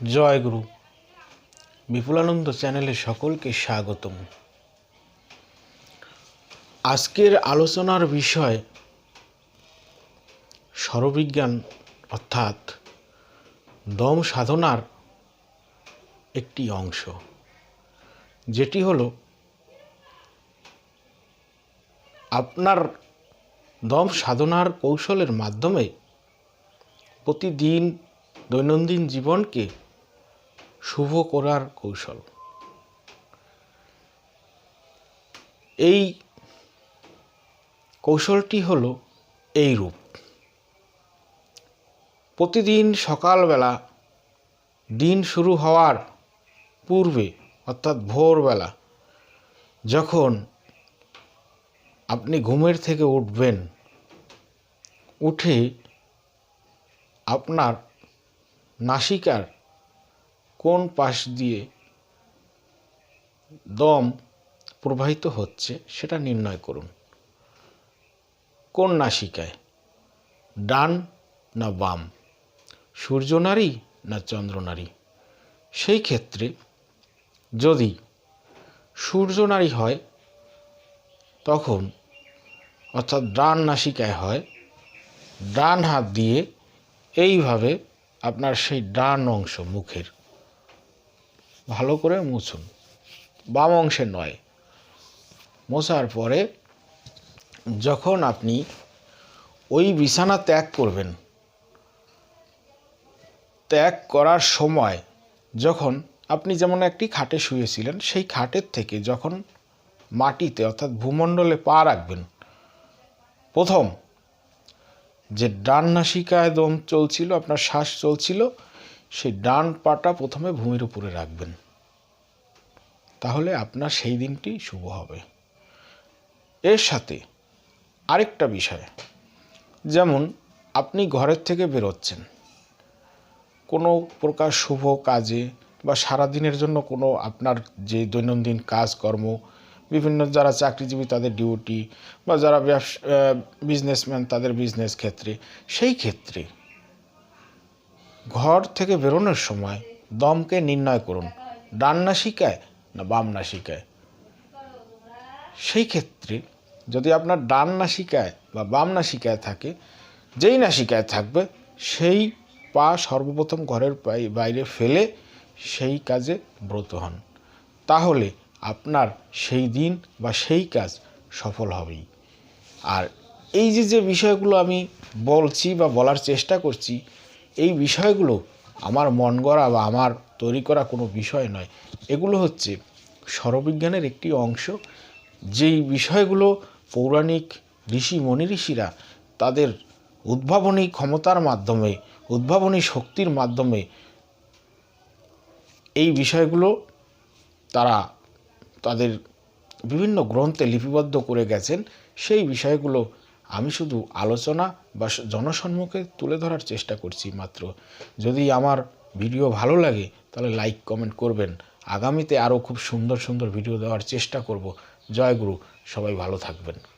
জয় গুরু। বিপুলানন্দ চ্যানেলে সকলকে স্বাগতম। আজকের আলোচনার বিষয় স্বরবিজ্ঞান অর্থাৎ দম সাধনার একটি অংশ, যেটি হলো আপনার দম সাধনার কৌশলের মাধ্যমে প্রতিদিন দৈনন্দিন জীবনকে শুভ করার কৌশল। এই কৌশলটি হলো এই রূপ। প্রতিদিন সকালবেলা দিন শুরু হওয়ার পূর্বে, অর্থাৎ ভোরবেলা, যখন আপনি ঘুমের থেকে উঠবেন, উঠে আপনার নাসিকার কোন পাশ দিয়ে দম প্রবাহিত হচ্ছে সেটা নির্ণয় করুন। কোন নাসিকায়? ডান না বাম? সূর্যনারী না চন্দ্রনারী সেই ক্ষেত্রে যদি সূর্যনারী হয়, তখন অর্থাৎ ডান নাসিকায় হয়, ডান হাত দিয়ে এইভাবে আপনার সেই ডান অংশ মুখের ভালো করে মুছুন। বাম অংশে নয়। মোছার পরে যখন আপনি ওই বিছানা ত্যাগ করবেন, ত্যাগ করার সময় যখন আপনি যেমন একটি খাটে শুয়েছিলেন, সেই খাটের থেকে যখন মাটিতে অর্থাৎ ভূমণ্ডলে পা রাখবেন, প্রথম যে ডান নাসিকায় দম চলছিল, আপনার শ্বাস চলছিল সেই ডান পাটা প্রথমে ভূমির উপরে রাখবেন। তাহলে আপনার সেই দিনটি শুভ হবে। এর সাথে আরেকটা বিষয়, যেমন আপনি ঘরের থেকে বেরোচ্ছেন। কোনো প্রকার শুভ কাজে বা সারাদিনের জন্য কোনো আপনার যে দৈনন্দিন কাজকর্ম, বিভিন্ন যারা চাকরিজীবী তাদের ডিউটি বা যারা ব্যবসা বিজনেসম্যান তাদের বিজনেস ক্ষেত্রে, সেই ক্ষেত্রে ঘর থেকে বেরোনোর সময় দমকে নির্ণয় করুন, ডান নাসিকায় না বাম না নাসিকায় সেই ক্ষেত্রে যদি আপনার ডান নাসিকায় বা বাম না নাসিকায় থাকে, যেই নাসিকায় থাকবে, সেই পা সর্বপ্রথম ঘরের বাইরে ফেলে সেই কাজে ব্রত হন। তাহলে আপনার সেই দিন বা সেই কাজ সফল হবেই। আর এই যে যে বিষয়গুলো আমি বলছি বা বলার চেষ্টা করছি এই বিষয়গুলো আমার মন গড়া বা আমার তৈরি করা কোনো বিষয় নয়। এগুলো হচ্ছে স্বরবিজ্ঞানের একটি অংশ। যেই বিষয়গুলো পৌরাণিক ঋষি, মনি ঋষিরা তাদের উদ্ভাবনী ক্ষমতার মাধ্যমে, উদ্ভাবনী শক্তির মাধ্যমে এই বিষয়গুলো তারা তাদের বিভিন্ন গ্রন্থে লিপিবদ্ধ করে গেছেন। সেই বিষয়গুলো আমি শুধু আলোচনা বা জনসম্মুখে তুলে ধরার চেষ্টা করছি মাত্র। যদি আমার ভিডিও ভালো লাগে, তাহলে লাইক, কমেন্ট করবেন। আগামীতে আরও খুব সুন্দর সুন্দর ভিডিও দেওয়ার চেষ্টা করব। জয় গুরু, সবাই ভালো থাকবেন।